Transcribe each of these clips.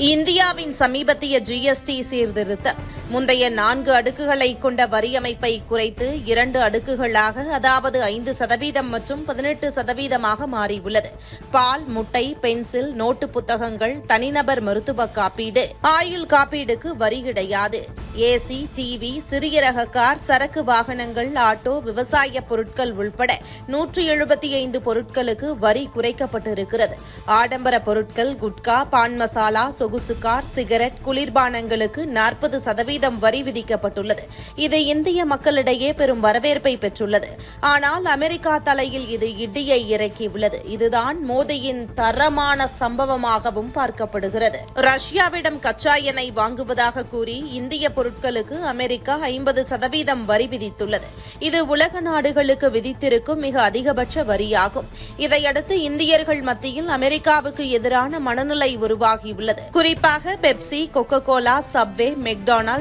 இந்தியாவின் சமீபத்திய ஜிஎஸ்டி சீர்திருத்தம். முந்தைய நான்கு அடுக்குகளை கொண்ட வரி அமைப்பை குறைத்து இரண்டு அடுக்குகளாக அதாவது ஐந்து சதவீதம் மற்றும் பதினெட்டு சதவீதமாக மாறியுள்ளது. பால் முட்டை பென்சில் நோட்டு புத்தகங்கள் தனிநபர் மருத்துவ காப்பீடு. ஆயுள் காப்பீடுக்கு வரி கிடையாது. ஏசி டிவி சிறிய ரக கார் சரக்கு வாகனங்கள் ஆட்டோ விவசாய பொருட்கள் உள்பட நூற்று எழுபத்தி ஐந்து பொருட்களுக்கு வரி குறைக்கப்பட்டிருக்கிறது. ஆடம்பர பொருட்கள் குட்கா பான் மசாலா சொகுசு கார் சிகரெட் குளிர்பானங்களுக்கு நாற்பது சதவீதம் சதவீதம் வரி விதிக்கப்பட்டுள்ளது. இது இந்திய மக்களிடையே பெரும் வரவேற்பை பெற்றுள்ளது. ஆனால் அமெரிக்கா தலையில் இது இடியை இறக்கியுள்ளது. இதுதான் மோடியின் தரமான சம்பவமாகவும் பார்க்கப்படுகிறது. ரஷ்யாவிடம் கச்சா எண்ணெய் வாங்குவதாக கூறி இந்திய பொருட்களுக்கு அமெரிக்கா ஐம்பது சதவீதம் வரி விதித்துள்ளது. இது உலக நாடுகளுக்கு விதித்திருக்கும் மிக அதிகபட்ச வரியாகும். இதையடுத்து இந்தியர்கள் மத்தியில் அமெரிக்காவுக்கு எதிரான மனநிலை உருவாகியுள்ளது. குறிப்பாக Pepsi Coca Cola Subway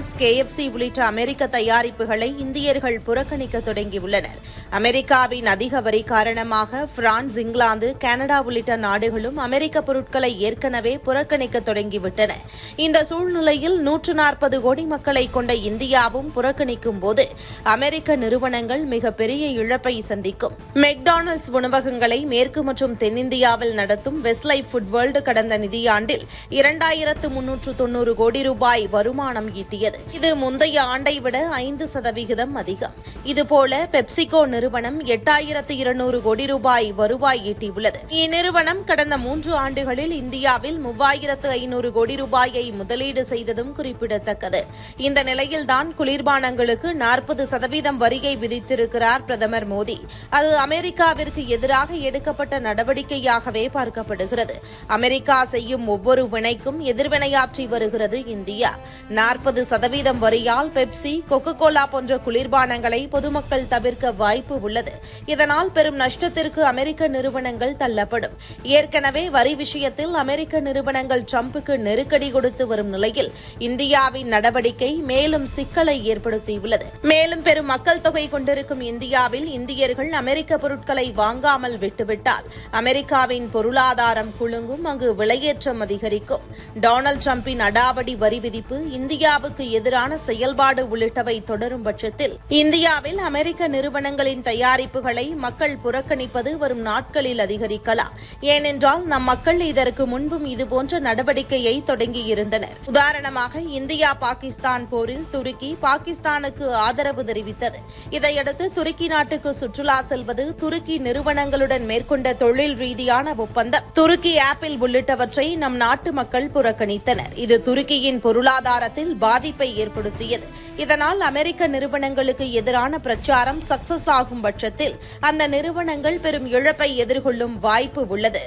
McDonald's KFC உள்ளிட்ட அமெரிக்க தயாரிப்புகளை இந்தியர்கள் புறக்கணிக்க தொடங்கியுள்ளனர். அமெரிக்காவின் அதிக வரி காரணமாக பிரான்ஸ் இங்கிலாந்து கனடா உள்ளிட்ட நாடுகளும் அமெரிக்க பொருட்களை ஏற்கனவே புறக்கணிக்க தொடங்கிவிட்டன. இந்த சூழ்நிலையில் நூற்று நாற்பது கோடி மக்களை கொண்ட இந்தியாவும் புறக்கணிக்கும் போது அமெரிக்க நிறுவனங்கள் மிகப்பெரிய இழப்பை சந்திக்கும். மெக்டானல்ட்ஸ் உணவகங்களை மேற்கு மற்றும் தென்னிந்தியாவில் நடத்தும் வெஸ்ட்லைஃப் ஃபுட் வேர்ல்டு கடந்த நிதியாண்டில் இரண்டாயிரத்து முன்னூற்று தொன்னூறு கோடி ரூபாய் வருமானம் ஈட்டியது. இது முந்தைய ஆண்டை விட ஐந்து சதவிகிதம் அதிகம். இதுபோல பெப்சிகோ நிறுவனம் எட்டாயிரத்து இருநூறு கோடி ரூபாய் வருவாய் ஈட்டியுள்ளது. இந்நிறுவனம் கடந்த மூன்று ஆண்டுகளில் இந்தியாவில் மூவாயிரத்து ஐநூறு கோடி ரூபாயை முதலீடு செய்ததும் குறிப்பிடத்தக்கது. இந்த நிலையில்தான் குளிர்பானங்களுக்கு நாற்பது சதவீதம் வரியை விதித்திருக்கிறார் பிரதமர் மோடி. அது அமெரிக்காவிற்கு எதிராக எடுக்கப்பட்ட நடவடிக்கையாகவே பார்க்கப்படுகிறது. அமெரிக்கா செய்யும் ஒவ்வொரு வினைக்கும் எதிர்வினையாற்றி வருகிறது இந்தியா. நாற்பது சதவீதம் சதவீதம் வரியால் பெப்சி கொக்கோ கோலா போன்ற குளிர்பானங்களை பொதுமக்கள் தவிர்க்க வாய்ப்பு உள்ளது. இதனால் பெரும் நஷ்டத்திற்கு அமெரிக்க நிறுவனங்கள் தள்ளப்படும். ஏற்கனவே வரி விஷயத்தில் அமெரிக்க நிறுவனங்கள் ட்ரம்புக்கு நெருக்கடி கொடுத்து வரும் நிலையில் இந்தியாவின் நடவடிக்கை மேலும் சிக்கலை ஏற்படுத்தியுள்ளது. மேலும் பெரும் மக்கள் தொகை கொண்டிருக்கும் இந்தியாவில் இந்தியர்கள் அமெரிக்க பொருட்களை வாங்காமல் விட்டுவிட்டால் அமெரிக்காவின் பொருளாதாரம் குலுங்கும் அங்கு விலையேற்றம் அதிகரிக்கும். டொனால்டு டிரம்பின் அடாவடி வரி விதிப்பு இந்தியாவுக்கு எதிரான செயல்பாடு உள்ளிட்டவை தொடரும் பட்சத்தில் இந்தியாவில் அமெரிக்க நிறுவனங்களின் தயாரிப்புகளை மக்கள் புறக்கணிப்பது வரும் நாட்களில் அதிகரிக்கலாம். ஏனென்றால் நம் மக்கள் இதற்கு முன்பும் இதுபோன்ற நடவடிக்கையை தொடங்கியிருந்தனர். உதாரணமாக இந்தியா பாகிஸ்தான் போரில் துருக்கி பாகிஸ்தானுக்கு ஆதரவு தெரிவித்தது. இதையடுத்து துருக்கி நாட்டுக்கு சுற்றுலா செல்வது துருக்கி நிறுவனங்களுடன் மேற்கொண்ட தொழில் ரீதியான ஒப்பந்தம் துருக்கி ஆப்பிள் உள்ளிட்டவற்றை நம் நாட்டு மக்கள் புறக்கணித்தனர். இது துருக்கியின் பொருளாதாரத்தில் பாதிப்பு பாதிப்பை ஏற்படுத்தியது. இதனால் அமெரிக்க நிறுவனங்களுக்கு எதிரான பிரச்சாரம் சக்சஸ் ஆகும் பட்சத்தில் அந்த நிறுவனங்கள் பெரும் இழப்பை எதிர்கொள்ளும் வாய்ப்பு உள்ளது.